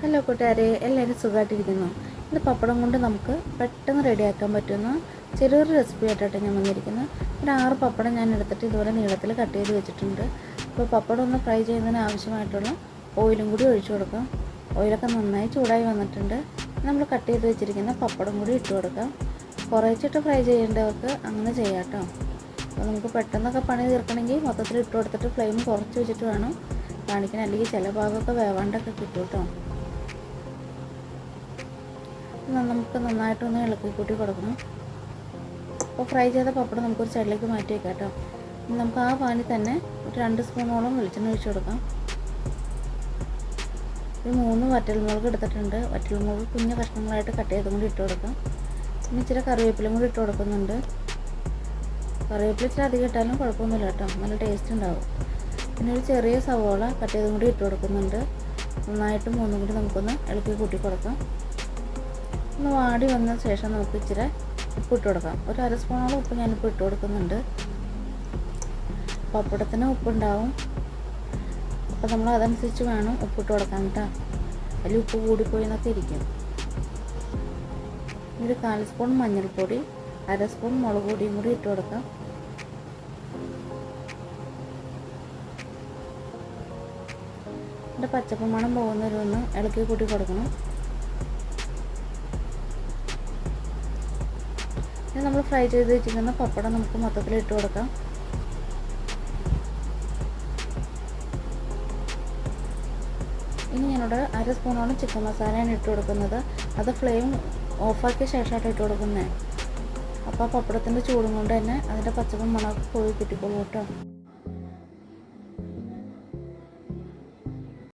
Hello കൂട്ടുകാരെ എല്ലാവരും സുഖമായിട്ടിരിക്കുന്നു. ഇത് പപ്പടം കൊണ്ട് നമുക്ക് പെട്ടെന്ന് റെഡിയാക്കാൻ പറ്റുന്ന ചെറിയൊരു റെസിപ്പി ആയിട്ടാണ് ഞാൻ വന്നിരിക്കുന്നത്. ഒരു ആറ് പപ്പടം ഞാൻ എടുത്തിട്ട് ഇതുപോലെ നീളത്തിൽ കട്ട് ചെയ്ത് വെച്ചിട്ടുണ്ട്. അപ്പോൾ പപ്പടം ഒന്ന് ഫ്രൈ ചെയ്യുന്നതിന് ആവശ്യമായിട്ടുള്ള ഓയിലും കൂടി ഒഴിച്ചു കൊടുക്കാം. ഓയിലൊക്കെ നന്നായി ചൂടായി വന്നിട്ടുണ്ട്. നമ്മൾ കട്ട് ചെയ്ത് വെച്ചിരിക്കുന്ന പപ്പടം കൂടി ഇട്ട് കൊടുക്കാം. കുറേച്ചിട്ട് ഫ്രൈ ചെയ്യേണ്ടവർക്ക് അങ്ങനെ ചെയ്യാം കേട്ടോ. അപ്പോൾ നമുക്ക് പെട്ടെന്നൊക്കെ പണി തീർക്കണമെങ്കിൽ മൊത്തത്തിൽ ഇട്ട് കൊടുത്തിട്ട് ഫ്ലെയിം കുറച്ച് വെച്ചിട്ട് വേണം. കാണിക്കണം അല്ലെങ്കിൽ ചില ഭാഗമൊക്കെ വേവാണ്ടൊക്കെ കിട്ടും കേട്ടോ. നമുക്ക് നന്നായിട്ടൊന്ന് ഇളക്കി കൂട്ടി കൊടുക്കണം. അപ്പോൾ ഫ്രൈ ചെയ്ത പപ്പടം നമുക്കൊരു സൈഡിലേക്ക് മാറ്റി വയ്ക്കാം കേട്ടോ. നമുക്ക് ആ പാനിൽ തന്നെ ഒരു രണ്ട് സ്പൂണോളം വെളിച്ചെണ്ണ ഒഴിച്ചു കൊടുക്കാം. ഒരു മൂന്ന് വറ്റൽമുളക് എടുത്തിട്ടുണ്ട്. വറ്റൽമുളക് കുഞ്ഞു കഷ്ണങ്ങളായിട്ട് കട്ട് ചെയ്തും കൂടി ഇട്ട് കൊടുക്കാം. പിന്നെ ഇച്ചിരി കറിവേപ്പിലും കൂടി ഇട്ട് കൊടുക്കുന്നുണ്ട്. കറിവേപ്പില ഇച്ചിരി അധികം ഇട്ടാലും കുഴപ്പമൊന്നുമില്ല കേട്ടോ. നല്ല ടേസ്റ്റ് ഉണ്ടാവും. പിന്നെ ഒരു ചെറിയ സവോള കട്ട് ചെയ്തും കൂടി ഇട്ട് കൊടുക്കുന്നുണ്ട്. നന്നായിട്ട് മൂന്നും കൂടി നമുക്കൊന്ന് ഇളക്കി കൂട്ടി കൊടുക്കാം. ഒന്ന് വാടി വന്ന ശേഷം നമുക്ക് ഇച്ചിരി ഉപ്പ് ഇട്ട് കൊടുക്കാം. ഒരു അര സ്പൂണോളം ഉപ്പ് ഞാനിപ്പോൾ ഇട്ട് കൊടുക്കുന്നുണ്ട്. പപ്പടത്തിന് ഉപ്പുണ്ടാവും. അപ്പോൾ നമ്മൾ അതനുസരിച്ച് വേണം ഉപ്പിട്ട് കൊടുക്കാൻ കേട്ടോ. അതിൽ ഉപ്പ് കൂടിപ്പോയി എന്നൊക്കെ ഇരിക്കും. ഒരു കാൽ സ്പൂൺ മഞ്ഞൾപ്പൊടി അര സ്പൂൺ മുളക് പൊടിയും കൂടി ഇട്ട് കൊടുക്കാം. എന്റെ പച്ചപ്പ് മണം പോകുന്നൊരു ഒന്ന് ഇളക്കി കൂട്ടി കൊടുക്കണം. ഇനി നമ്മൾ ഫ്രൈ ചെയ്ത് വെച്ചിരിക്കുന്ന പപ്പടം നമുക്ക് മൊത്തത്തിൽ ഇട്ട് കൊടുക്കാം. ഇനി ഞാനിവിടെ അര സ്പൂണോളം ചിക്കൻ മസാലയാണ് ഇട്ട് കൊടുക്കുന്നത്. അത് ഫ്ലെയിം ഓഫാക്കിയ ശേഷമായിട്ട് ഇട്ട് കൊടുക്കുന്നത്. അപ്പോൾ പപ്പടത്തിന്റെ ചൂടും കൊണ്ട് തന്നെ അതിന്റെ പച്ചപ്പും മണമൊക്കെ പോയി കിട്ടിക്കോളൂ കേട്ടോ.